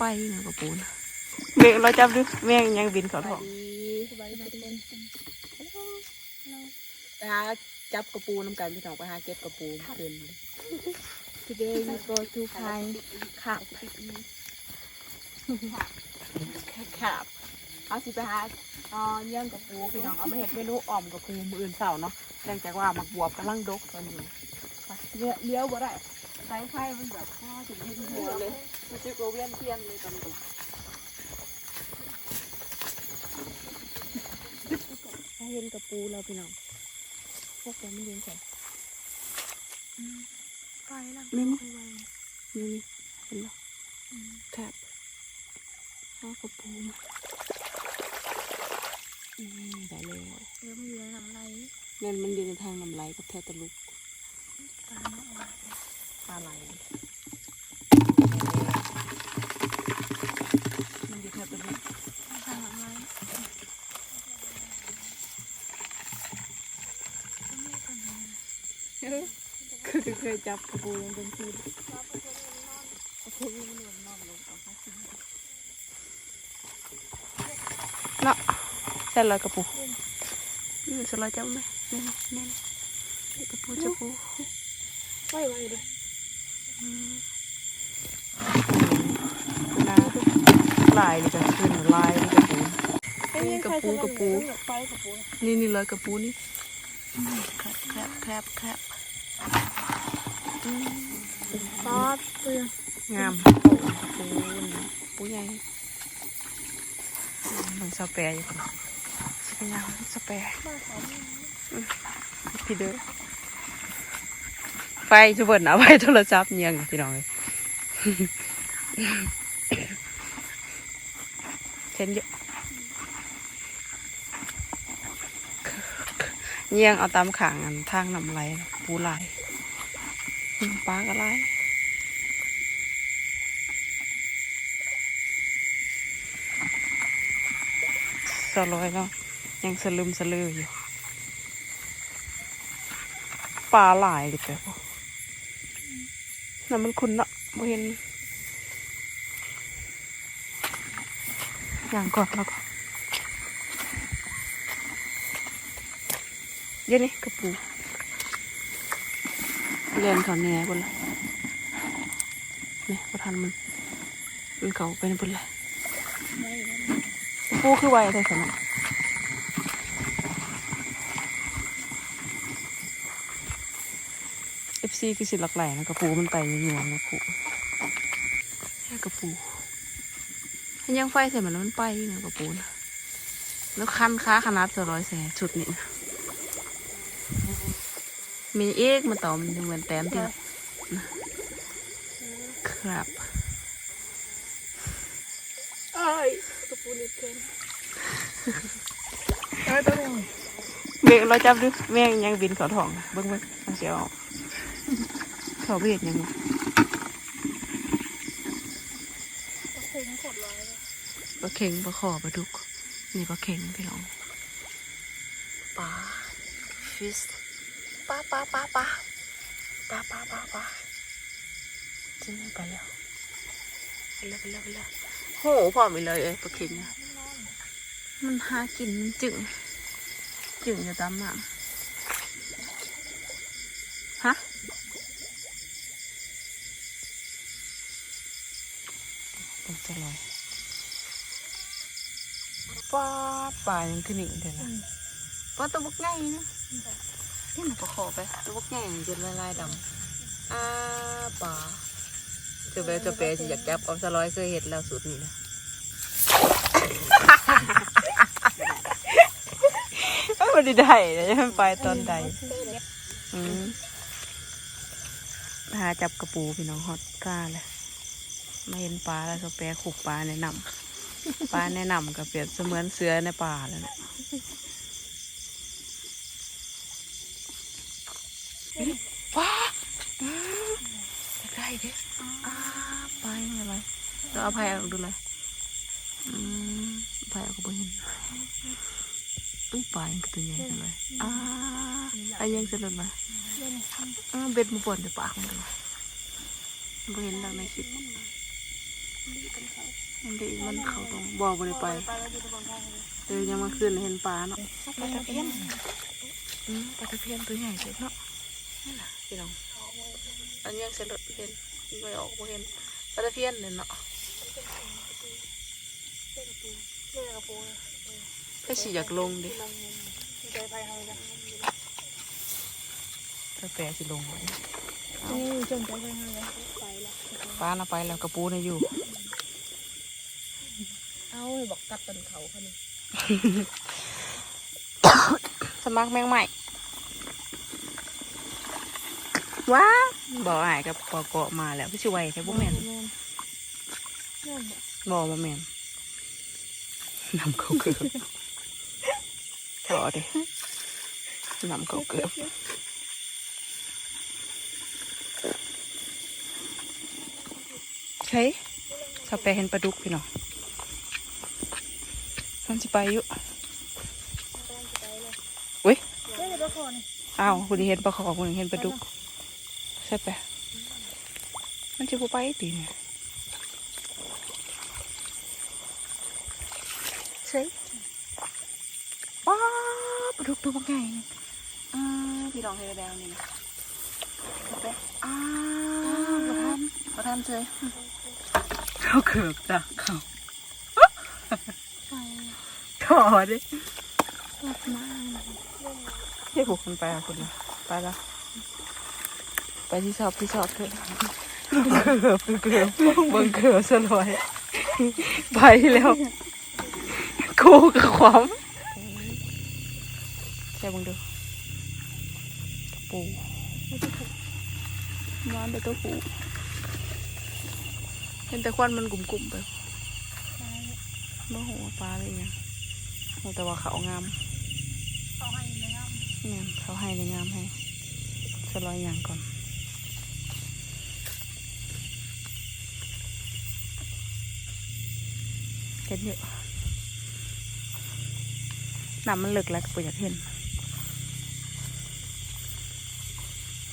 ไปเนาะกระปูนะเบรกเราจับดูแม่งยังบินเขาท้องสบายดีไปหาจับกระปูน้ำกันพี่น้องไปหาเก็บกระปูขึ้น today we go to find ขับครับเอาสิไปหาเอ่อเยี่ยมกระปูพี่น้องเอามาเห็ดเมนูอ่อมกระปูมืออื่นเสาร์เนาะเนื่องจากว่าหมักบวบกำลังดกตอนอยู่ไปเลี้ยวเลี้ยวบ่ได้ สายไฟมันแบบพ่อถึงที่หัวเลยมันจะกระเวียนเทียนเลยตอนนี้ถ้าเห็นกระปูเราพี่น้องพวกแกมันเลี้ยงใส่ไปแล้วนี่นี่นี่นี่เห็นหรอแทบเอากระปูมาอืมได้แล้วเริ่มเรือน้ำไหลนั่นมันอยู่ในทางน้ำไหลกับแทตะลุกปลาเนาะ ปลาไหลมันอยู่แทตะลุกทางน้ำไหลคือเคยจับกระปูลงเป็นทีกระปูมันหล่นนอนลงเอาค่ะเนาะใส่ลอยกระปูนี่สลอยจับไหมนี่นี่นี่นี่กระปูจับปูไหวไหวเลย นะ ลายนี่ก็ขึ้นลายนี่กระปูนี่กระปูกระปูนี่นี่เลยกระปูนี่แคบแคบแคบคบอืมซอสเปลืองามปูปูใหญ่อืมมันสเปรย์อยู่คนสเปรย์สเปรย์พี่เด้อไฟทุกคนเอาไว้โทรศัพท์เนียงพี่น้องเลย ห็นเยอะเนียงเอาตามขางอันทางนำไหลปูไหลปลาก็ไหลสลอยเนาะยังสลึมสลืออยู่ปลาหลายเลยแต่พอน่ะมันคุณเนาะบ่เห็น อย่างก่อนแล้วก็เดี๋ยวนี้กระปูเรียนเขาแหน่บนเละนี่ประทันมันมันเขาไปในบนเละกระปูคือไวแต่สนะเอฟซีคือสิหลักไหล่นะกระปูมันไตอยู่หนวงนะปูแค่กระปู มันยังไฟใส่มันแล้วมันไปนะกระปูนะแล้วคันค้าขนาดสร้อยแสชุดนี้นะมีเอกมาต่อมันเหมือนแต้มที่ละนะครับเอ้ยกระปูนิดเกินเอ้ยตัวนึงเบรกเราจับดูแม่งยังบินเขาทองนะเบิ้งเบิ้งเอาเสียวออกเขาเบียดยังไง กระปูขดร้อยเลย ปลาเข็งปลาขอปลาดุก นี่ปลาเข็งพี่น้องปลาฟิสปลาปลาปลาปลาปลาปลาปลาปลาจะนี่ไปแล้วไปแล้วไปแล้วไปแล้วโหพร้อมไปเลยเอ้ยปลาเข็งอะมันหากินมันจึงจึงจะตามมาฮะต้องจะลอย ป้าป่ายังขึ้นอีกเดี๋ยวนะป้าตัวบุกใหญ่นะนี่มันก็ขอไปตัวบุกใหญ่จนละลายดำอ่าป่าเจะเปจะเปจะอยากจับเอาสลอยเคยเห็นแล้วสุดนี่นะไม่ได้ได้เลยมันไปตอนใดอืมหาจับกระปูพี่น้องฮอตกล้าเลยไม่เห็นปลาแล้วสเปรขุกปลาแนะนำ ปลาแนะนำก็เปรียบเสมือนเสือในป่าแล้วนะว้าใกล้ๆดิอ้าไปไม่อะไรเราเอาภัยออกดูเลยอืมภัยออกก็บ่เห็นอุ้ยปลายังตัวใหญ่จังเลยอ้าไอ้ยังจะหลุดมาอ้าเบ็ดมาปวดเดี๋ยวปากมันดูบ่เห็นดังในคลิป มันดีมันเขาตรงบ่อบริไปเดี๋ยวยังมาขึ้นเห็นปลาเนาะปลาตะเพียนอืมปลาตะเพียนตัวใหญ่เลยเนาะนี่นะพี่น้องอันยังเสร็จแล้วเห็นไม่ออกบ่เห็นปลาตะเพียนเนี่ยเนาะก็สิอยากลงดิกาแฟสิลงไว้นี่จงใจไปทางแล้วไปแล้วปลาน่ะไปแล้วกระปูน่ะอยู่ เอาบอกกัดต้นเขาเขานี่สมัครแมงใหม่ว้าบ่อายกับปอเกาะมาแล้วพี่ช่วยแต่บ่แม่นแม่นแม่นบ่บ่บ่แม่นนำเขาเกือบถอดินำเขาเกือบใช่สเปรย์เห็นปลาดุกพี่น้อง มันสิไปอยู่อุ้ยเฮ้ยเดี๋ยวก่อนนี่อ้าวคุณเห็นปลาขอคุณเห็นปลาดุกใช่ปะมันจะบ่ไปตีเนี่ยใช่ว้าวปลาดุกตัวบักใหญ่นี่อ่าพี่ลองเฮดแล้วนี่นะใช่ปะอ้าวประทานประทานเลยเขาเกือบจ้ะเขาไป ถอดิกลับมาให้ผูกคนไปอะคุณนะไปละไปที่ชอบที่ชอบเถอะเกือบเกือบเบิ่งเกือบสลอยไปแล้วกูกับความใช่บังดูตะปูนอนเด็กตะปูเห็นแต่ควันมันกลุ่มๆไปบ่หัวปลาเลยยังหัว แต่ว่าเขางามเขาให้แล้วเนี่ยเขาให้ในงามให้สลอยอย่างก่อนเห็นอยู่น้ำมันลึกแล้วก็ปอยากเห็น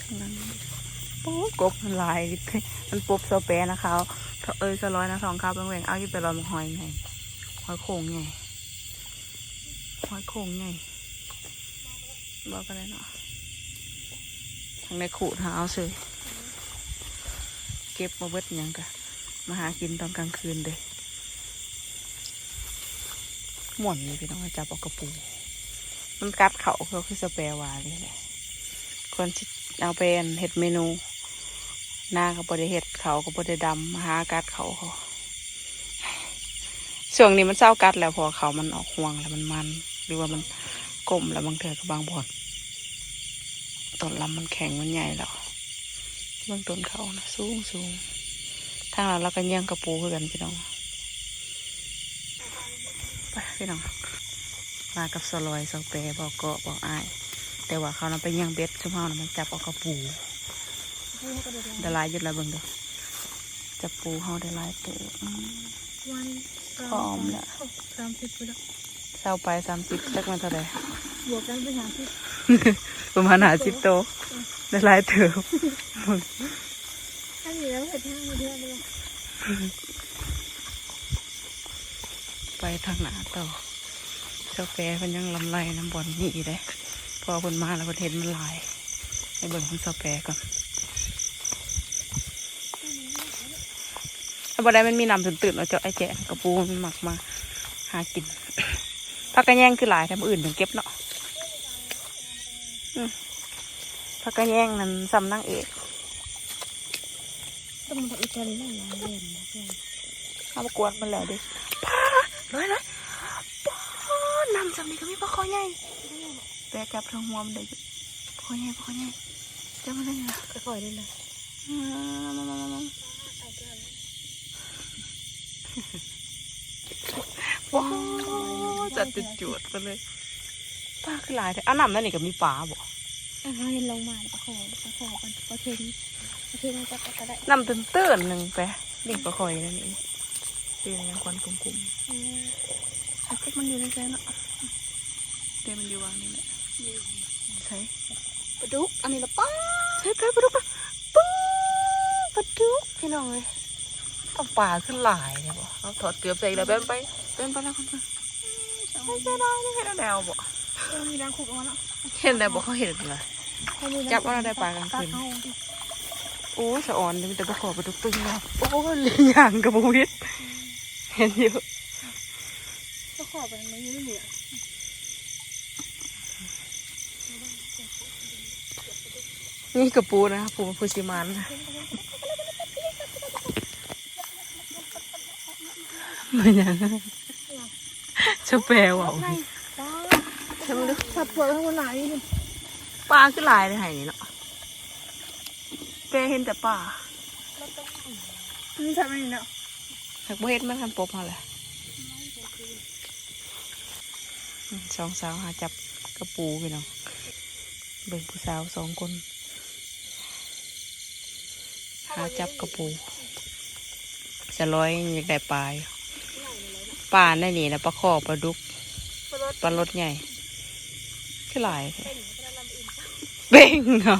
ข้างหลังโอ้กบมันลาย มันปบโซเปนะคะเอ้ยสลอยนะสองข้าวแหวงเอาอยู่ไปลอยมาหอยไงหอยโข่งไง หอยโขงไงบอกกันเลยเนาะทางในขู่ทาเอาเสยเก็บมาเบิดยังกะมาหากินตอนกลางคืนเลยหม่วนเลยพี่น้องจับออกกระปู มันกัดเขาเขาคือสเปรวาเลยแหละคนเอาไปอันเห็ดเมนู หน้าก็บริเห็ดเขาก็บริดำมาหากัดเขาเขา ช่วงนี้มันเศร้ากัดแล้วพอเขามันออกห่วงแล้วมันมัน หรือว่ามันกลมแล้วบางเถื่อก็บบางบอนต้นลำมันแข็งมันใหญ่แล้วเบื้องต้นเขานะสูงสูงทางเราเราก็เยี่ยงกระปูคือกันพี่น้องไปพี่น้องมากับสลอยสเปรย์บอกเกาะบอกอายแต่ว่าเขานำไปเยี่ยงเบ็ดชุ่มเฮานะมันจับเอากระปูได้ลายยุดแล้วเบิ่งดูจับปูเฮาได้หลายเตออืมวัน พร้อมแล้วสามสิบไปแล้วเศร้าไปสามสิบจักมันเท่าไหร่บวกกันไปสามสิบประมาณหาสิบโตวได้หลายเติบถ้าอยู่แล้วเห็ดทางมาเยอะเลยไปทางหน้าต่อเจ้าแปรมันยังลำไรน้ำบอลนี่เลยพอคนมาแล้วประเทศมันหลายให้เบิ่งของเจ้าแปรก่อนถ้า บ่ได้มันมีน้ำตื่นๆเอาเจ้าไอ้แจ๊กระปูมันหมักมา หากินพักกระแยงคือหลายทำอื่นถึงเก็บเนาะอืมพักกระแยงนั้นซ้ำนั่งเอกต้องมาอีกคนนั่งร้านเรียนนะเพื่อนเอามากวนมันแล้วดิป้าเลยเลยป้านำจำนี้ก็มีปลาคอใหญ่แปรจับทางหัวมันได้อยู่ปลาคอใหญ่ปลาคอใหญ่จับมันได้ยังไงค่อยๆเลยนะอ่ามามามามา ว้าวจัดเป็นจวดไปเลยป้าคือลายแต่อันน้ำนั่นนี่ก็มีปลาบ่อะเขาเห็นลงมาปลาขอปลาขอกันปลาเค็มปลาเค็มมันจะก็ได้น้ำตื้นตื้นหนึ่งไปหนี่งปลาคอยนั่นนี่ตีนยังควันกลุ่มๆอืมไอ้เจ๊กมันอยู่ในใจเนาะเดี๋ยวมันอยู่วางนี่แหละใช่ปลาดุกอันนี้ละป้าใช่ไปปลาดุกปะปุ๊บปลาดุกพี่น้องเลย เอาปลาขึ้นหลายเลยบ่เอาถอดเกลือใส่แล้วแบนไปแบนไปแล้วคนไปไม่ใช่ได้ไม่เห็นแล้วแนวบ่เออมีรังขุดออกมาแล้วเห็นแต่บ่เขาเห็นเลยจับว่าเราได้ปลากลางคืนตัดเอาดิโอ้สะออนนี่มันแต่ปลาขอปลาดุกตึงแล้วโอ้เลี้ยงอย่างกับบุวิทเห็นอยู่ก็ขอไปมันไม่เหลือนี่กระปูนะปูมันพูชิมันนะ มันยังจะแปลว่าไงป้าใช่ไหมลูกสับปวดทั้งวันไหนนี่ปลาขึ้นหลายเลยหายนี่เนาะแปลเห็นแต่ปลานี่ทำอะไรเนี่ยหักบ่เห็นมันทันปบมาเลยอืมสองสาวหาจับกระปูพี่น้องเบิ่งผู้สาวสองคน หาจับกระปู จะร้อยอยากได้ปลาอยู่ ปลาในนี่นะปลาขอปลาดุกปลารสใหญ่คือหลายแท้เบ่งเอา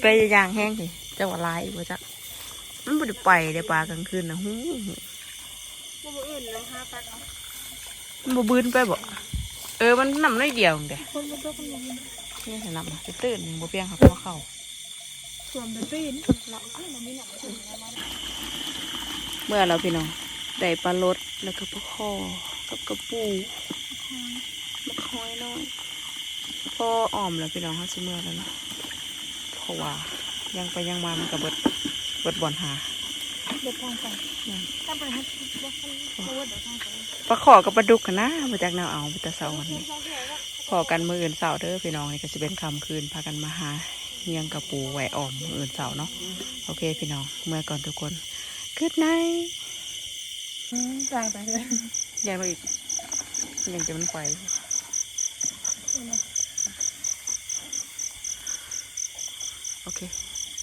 ไปย่างแห้งสิจะว่าหลายอีกว่าจักมันบ่ได้ไปได้ปลากลางคืนนะหูหูมันอื่นเลยฮะตัดเอามันบ่บืนไปบ่เออมันนำน้อยเดียวเด้คนมันก็คนมันนี่สินำมาจะตื่นหนึ่งบ่เพียงหักมาเข้า สวมเป็นปีนเราไม่เราไม่หนักถึงแล้วมันเมื่อเราพี่น้องได้ปลารสแล้วก็ปลาคอกับกระปูมะคอยน้อยพออ่อมแล้วพี่น้องเขาสิเมื่อแล้วเนาะเพราะว่ายังไปยังมามันก็เบิดเบิดบ่อนหาเด็ดทางไปถ้าไปให้ว่าเขาว่าเดี๋ยวทางไปปลาขอกับปลาดุกกันนะมาจากแนวเอามาแต่เสาร์วันนี้พอกันมืออื่นเสาร์เด้อพี่น้องนี่ก็จะเป็นคำคืนพากันมาหา เฮียงกระปูไหวอ่อมมืออื่นเสาร์เนาะโอเคพี่น้องเมื่อก่อนทุกคนก o ดไนจางไปเลยยังเราอีกยังจะมันไปเ